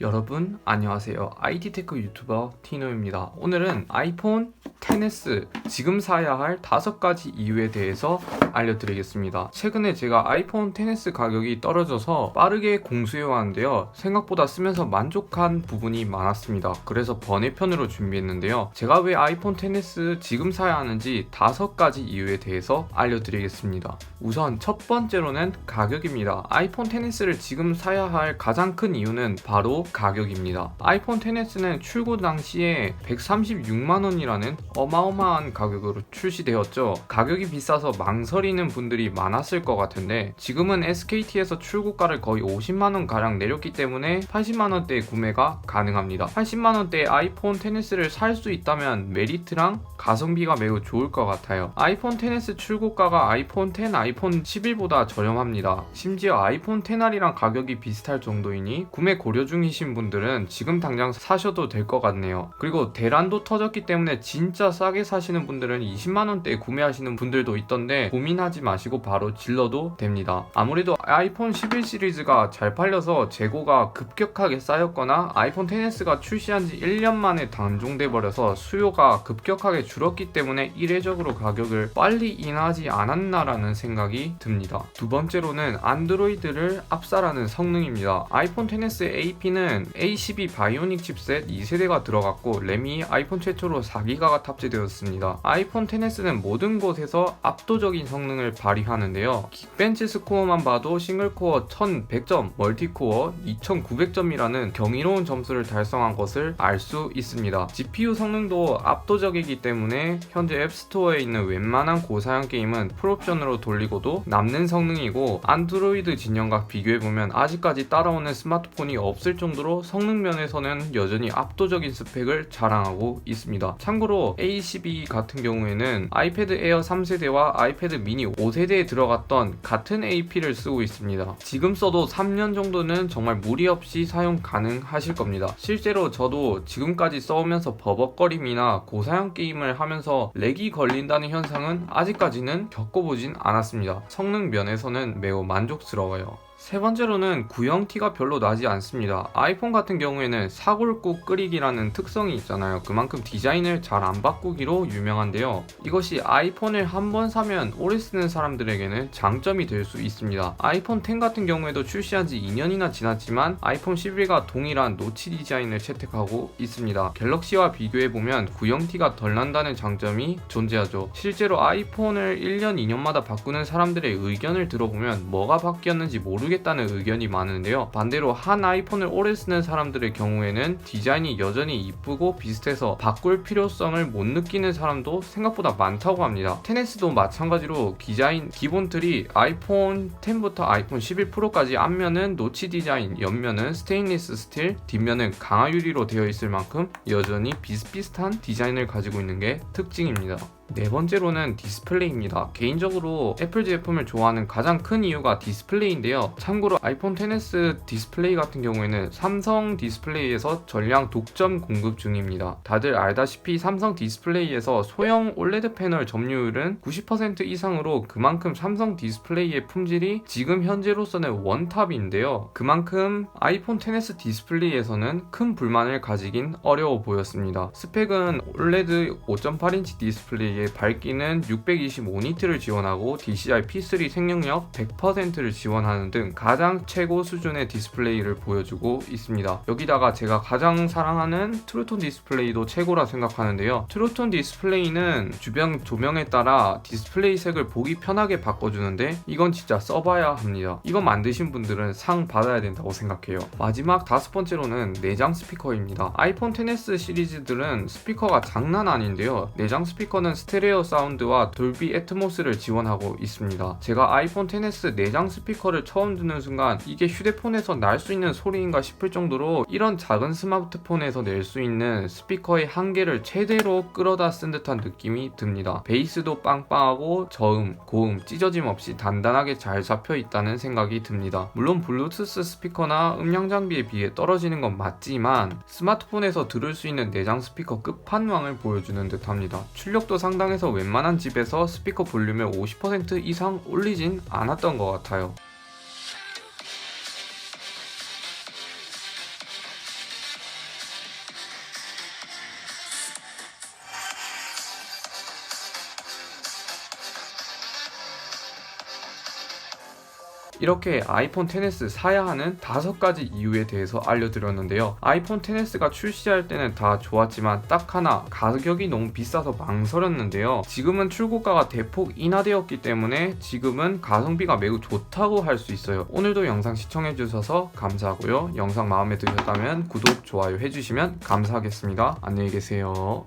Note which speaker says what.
Speaker 1: 여러분 안녕하세요. IT테크 유튜버 티노입니다. 오늘은 아이폰 XS 지금 사야 할 다섯 가지 이유에 대해서 알려드리겠습니다. 최근에 제가 아이폰 XS 가격이 떨어져서 빠르게 공수해왔는데요. 생각보다 쓰면서 만족한 부분이 많았습니다. 그래서 번외편으로 준비했는데요. 제가 왜 아이폰 XS 지금 사야 하는지 다섯 가지 이유에 대해서 알려드리겠습니다. 우선 첫 번째로는 가격입니다. 아이폰 XS를 지금 사야 할 가장 큰 이유는 바로 가격입니다. 아이폰 XS는 출고 당시에 136만 원이라는 어마어마한 가격으로 출시되었죠. 가격이 비싸서 망설이는 분들이 많았을 것 같은데 지금은 SKT에서 출고가를 거의 50만원 가량 내렸기 때문에 80만원대의 구매가 가능합니다. 80만원대의 아이폰 XS를 살 수 있다면 메리트랑 가성비가 매우 좋을 것 같아요. 아이폰 XS 출고가가 아이폰 X, 아이폰 11보다 저렴합니다. 심지어 아이폰 XR이랑 가격이 비슷할 정도이니 구매 고려 중이신 분들은 지금 당장 사셔도 될 것 같네요. 그리고 대란도 터졌기 때문에 진짜 싸게 사시는 분들은 20만원대에 구매하시는 분들도 있던데 고민하지 마시고 바로 질러도 됩니다. 아무래도 아이폰 11 시리즈가 잘 팔려서 재고가 급격하게 쌓였거나 아이폰 XS가 출시한 지 1년 만에 단종돼 버려서 수요가 급격하게 줄었기 때문에 이례적으로 가격을 빨리 인하지 않았나라는 생각이 듭니다. 두 번째로는 안드로이드를 압살하는 성능입니다. 아이폰 XS의 AP는 A12 바이오닉 칩셋 2세대가 들어갔고 램이 아이폰 최초로 4기가가 탑재되었습니다. 아이폰 XS는 모든 곳에서 압도적인 성능을 발휘하는데요. 긱벤치 스코어만 봐도 싱글코어 1100점, 멀티코어 2900점이라는 경이로운 점수를 달성한 것을 알 수 있습니다. GPU 성능도 압도적이기 때문에 현재 앱스토어에 있는 웬만한 고사양 게임은 풀옵션으로 돌리고도 남는 성능이고 안드로이드 진영과 비교해보면 아직까지 따라오는 스마트폰이 없을 정도로 성능 면에서는 여전히 압도적인 스펙을 자랑하고 있습니다. 참고로 A12 같은 경우에는 아이패드 에어 3세대와 아이패드 미니 5세대에 들어갔던 같은 AP를 쓰고 있습니다. 지금 써도 3년 정도는 정말 무리 없이 사용 가능하실 겁니다. 실제로 저도 지금까지 써오면서 버벅거림이나 고사양 게임을 하면서 렉이 걸린다는 현상은 아직까지는 겪어보진 않았습니다. 성능 면에서는 매우 만족스러워요. 세 번째로는 구형 티가 별로 나지 않습니다. 아이폰 같은 경우에는 사골국 끓이기라는 특성이 있잖아요. 그만큼 디자인을 잘 안 바꾸기로 유명한데요. 이것이 아이폰을 한 번 사면 오래 쓰는 사람들에게는 장점이 될 수 있습니다. 아이폰 10 같은 경우에도 출시한 지 2년이나 지났지만 아이폰 11과 동일한 노치 디자인을 채택하고 있습니다. 갤럭시와 비교해보면 구형 티가 덜 난다는 장점이 존재하죠. 실제로 아이폰을 1년, 2년마다 바꾸는 사람들의 의견을 들어보면 뭐가 바뀌었는지 모르 모르겠다는 의견이 많은데요. 반대로 한 아이폰을 오래 쓰는 사람들의 경우에는 디자인이 여전히 이쁘고 비슷해서 바꿀 필요성을 못 느끼는 사람도 생각보다 많다고 합니다. 테네스도 마찬가지로 디자인 기본 틀이 아이폰 10부터 아이폰 11 프로까지 앞면은 노치 디자인, 옆면은 스테인리스 스틸, 뒷면은 강화 유리로 되어 있을 만큼 여전히 비슷비슷한 디자인을 가지고 있는 게 특징입니다. 네 번째로는 디스플레이입니다. 개인적으로 애플 제품을 좋아하는 가장 큰 이유가 디스플레이인데요. 참고로 아이폰 XS 디스플레이 같은 경우에는 삼성 디스플레이에서 전량 독점 공급 중입니다. 다들 알다시피 삼성 디스플레이에서 소형 OLED 패널 점유율은 90% 이상으로 그만큼 삼성 디스플레이의 품질이 지금 현재로서는 원탑인데요. 그만큼 아이폰 XS 디스플레이에서는 큰 불만을 가지긴 어려워 보였습니다. 스펙은 OLED 5.8인치 디스플레이 에 밝기는 625니트를 지원하고 DCI P3 생명력 100%를 지원하는 등 가장 최고 수준의 디스플레이를 보여주고 있습니다. 여기다가 제가 가장 사랑하는 트루톤 디스플레이도 최고라 생각하는데요. 트루톤 디스플레이는 주변 조명에 따라 디스플레이 색을 보기 편하게 바꿔주는데 이건 진짜 써봐야 합니다. 이거 만드신 분들은 상 받아야 된다고 생각해요. 마지막 다섯 번째로는 내장 스피커입니다. 아이폰 XS 시리즈들은 스피커가 장난 아닌데요. 내장 스피커는 스테레오 사운드와 돌비 애트모스를 지원하고 있습니다. 제가 아이폰 XS 내장 스피커를 처음 듣는 순간 이게 휴대폰에서 날 수 있는 소리인가 싶을 정도로 이런 작은 스마트폰에서 낼 수 있는 스피커의 한계를 최대로 끌어다 쓴 듯한 느낌이 듭니다. 베이스도 빵빵하고 저음, 고음, 찢어짐 없이 단단하게 잘 잡혀 있다는 생각이 듭니다. 물론 블루투스 스피커나 음량 장비에 비해 떨어지는 건 맞지만 스마트폰에서 들을 수 있는 내장 스피커 끝판왕을 보여주는 듯합니다. 출력도 상당히 상당해서 웬만한 집에서 스피커 볼륨을 50% 이상 올리진 않았던 것 같아요. 이렇게 아이폰 XS 사야 하는 다섯 가지 이유에 대해서 알려드렸는데요. 아이폰 XS가 출시할 때는 다 좋았지만 딱 하나 가격이 너무 비싸서 망설였는데요. 지금은 출고가가 대폭 인하되었기 때문에 지금은 가성비가 매우 좋다고 할 수 있어요. 오늘도 영상 시청해주셔서 감사하고요. 영상 마음에 드셨다면 구독, 좋아요 해주시면 감사하겠습니다. 안녕히 계세요.